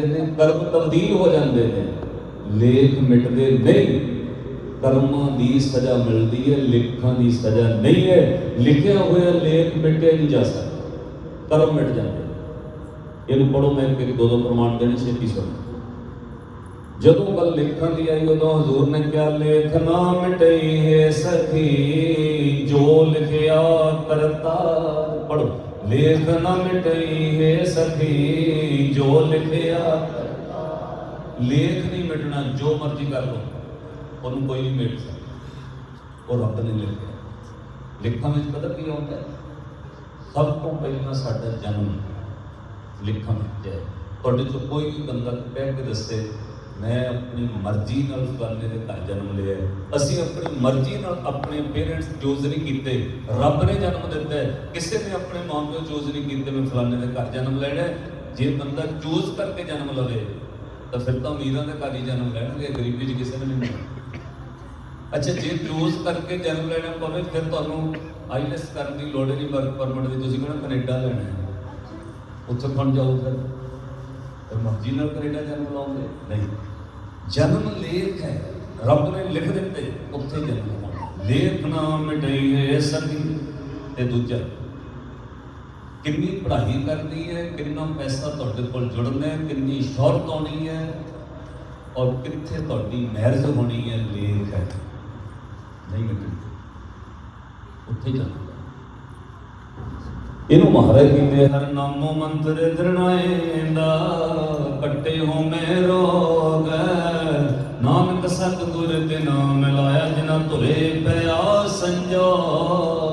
ਜਾਂਦੇ ਨੇ ਕਰਮ ਤਬਦੀਲ ਹੋ ਜਾਂਦੇ ਨੇ। ਲੇਖ ਮਿਟਦੇ ਨਹੀਂ। ਕਰਮਾਂ ਦੀ ਸਜ਼ਾ ਮਿਲਦੀ ਹੈ, ਲੇਖਾਂ ਦੀ ਸਜ਼ਾ ਨਹੀਂ ਹੈ। ਲਿਖਿਆ ਹੋਇਆ ਲੇਖ ਮਿਟਿਆ ਨਹੀਂ ਜਾ ਸਕਦਾ। ਕਰਮ ਮਿਟ ਜਾਂਦੇ ਇਹਨੂੰ ਪੜੋ ਮੈਂ ਕਿ ਦੋ ਦੋ ਪ੍ਰਮਾਣ ਦੇਣੇ ਛੇਤੀ ਸੁਣੋ। ਜਦੋਂ ਗੱਲ ਲਿਖਣ ਦੀ ਆਈ, ਉਦੋਂ ਹਜ਼ੂਰ ਨੇ ਕਿਹਾ, ਲੇਖ ਨਾ ਮਿਟਈ ਹੈ ਸਖੀ, ਜੋ ਲਿਖਿਆ ਕਰਤਾ। ਪੜੋ ਲੇਖ ਨਾ ਮਿਟਈ ਹੈ ਸਖੀ ਜੋ ਲਿਖਿਆ ਲੇਖ ਨਹੀਂ ਮਿਟਣਾ, ਜੋ ਮਰਜ਼ੀ ਕਰ ਲੋ ਉਹਨੂੰ ਕੋਈ ਨਹੀਂ ਮਿਟ ਸਕਦਾ। ਉਹ ਰੱਬ ਨੇ ਲਿਖਿਆ। ਲਿਖਾਂ ਵਿੱਚ ਪਤਾ ਕੀ ਹੁੰਦਾ ਸਭ ਤੋਂ ਪਹਿਲਾਂ ਸਾਡਾ ਜਨਮ ਲਿਖਾਂ ਵਿੱਚ ਹੈ। ਤੁਹਾਡੇ ਤੋਂ ਕੋਈ ਵੀ ਬੰਦਾ ਕਹਿ ਕੇ ਦੱਸੇ ਮੈਂ ਆਪਣੀ ਮਰਜ਼ੀ ਨਾਲ ਫਲਾਣੇ ਦੇ ਘਰ ਜਨਮ ਲਿਆ ਅਸੀਂ ਆਪਣੀ ਮਰਜ਼ੀ ਨਾਲ ਆਪਣੇ ਪੇਰੈਂਟਸ ਚੂਜ਼ ਨਹੀਂ ਕੀਤੇ। ਰੱਬ ਨੇ ਜਨਮ ਦਿੱਤਾ ਕਿਸੇ ਨੇ ਆਪਣੇ ਮਾਂ-ਪਿਓ ਚੂਜ਼ ਨਹੀਂ ਕੀਤੇ, ਮੈਂ ਫਲਾਣੇ ਦੇ ਘਰ ਜਨਮ ਲੈਣਾ ਜੇ ਬੰਦਾ ਚੂਜ਼ ਕਰਕੇ ਜਨਮ ਲਵੇ, ਤਾਂ ਫਿਰ ਤਾਂ ਅਮੀਰਾਂ ਦੇ ਘਰ ਹੀ ਜਨਮ ਲੈਣਗੇ, ਗਰੀਬੀ 'ਚ ਕਿਸੇ ਨੇ ਨਹੀਂ ਅੱਛਾ, ਜੇ ਚੂਜ਼ ਕਰਕੇ ਜਨਮ ਲੈਣਾ ਪਵੇ, ਫਿਰ ਤੁਹਾਨੂੰ ਆਈਲੈਸ ਕਰਨ ਦੀ ਲੋੜ ਨਹੀਂ ਵਰਕ ਪਰਮਿਟ ਦੀ ਤੁਸੀਂ ਕਹਿੰਦਾ ਕੈਨੇਡਾ ਲੈਣਾ ਉੱਥੇ ਕੌਣ ਜਾਓ ਫਿਰ ਤੇ ਮਰਜ਼ੀ ਨਾਲ ਕੈਨੇਡਾ ਜਨਮ ਲਾਉਂਗੇ ਨਹੀਂ। ਜਨਮ ਲੇਖ ਹੈ। ਰੱਬ ਨੇ ਲਿਖ ਦਿੱਤੇ, ਉੱਥੇ ਜਨਮ ਹੋਣਾ ਲੇਖ ਨਾ ਮਿਟਈ ਹੈ ਸਦੀ ਤੇ ਦੂਜਾ, ਕਿੰਨੀ ਪੜ੍ਹਾਈ ਕਰਨੀ ਹੈ, ਕਿੰਨਾ ਪੈਸਾ ਤੁਹਾਡੇ ਕੋਲ ਜੁੜਨਾ ਹੈ, ਕਿੰਨੀ ਸ਼ੌਹਰਤ ਆਉਣੀ ਹੈ ਔਰ ਕਿੱਥੇ ਤੁਹਾਡੀ ਮੈਰਿਜ ਹੋਣੀ ਹੈ, ਲੇਖ ਹੈ। ਨਹੀਂ ਮਿਟਦੀ ਉੱਥੇ ਜਾਣਾ ਇਹਨੂੰ ਮਹਾਰਾਜ ਕਹਿੰਦੇ ਹਰ ਨਾਮੋ ਮੰਤਰ ਦਰਣਾਏਂਦਾ ਕੱਟੇ ਹੋ ਮੈ ਰੋਗ। ਨਾਨਕ ਸਤਿਗੁਰ ਤੇ ਨਾਮ ਲਾਇਆ ਜਿਨਾ ਧੁਰੇ ਪਿਆ ਸੰਜੋਗ।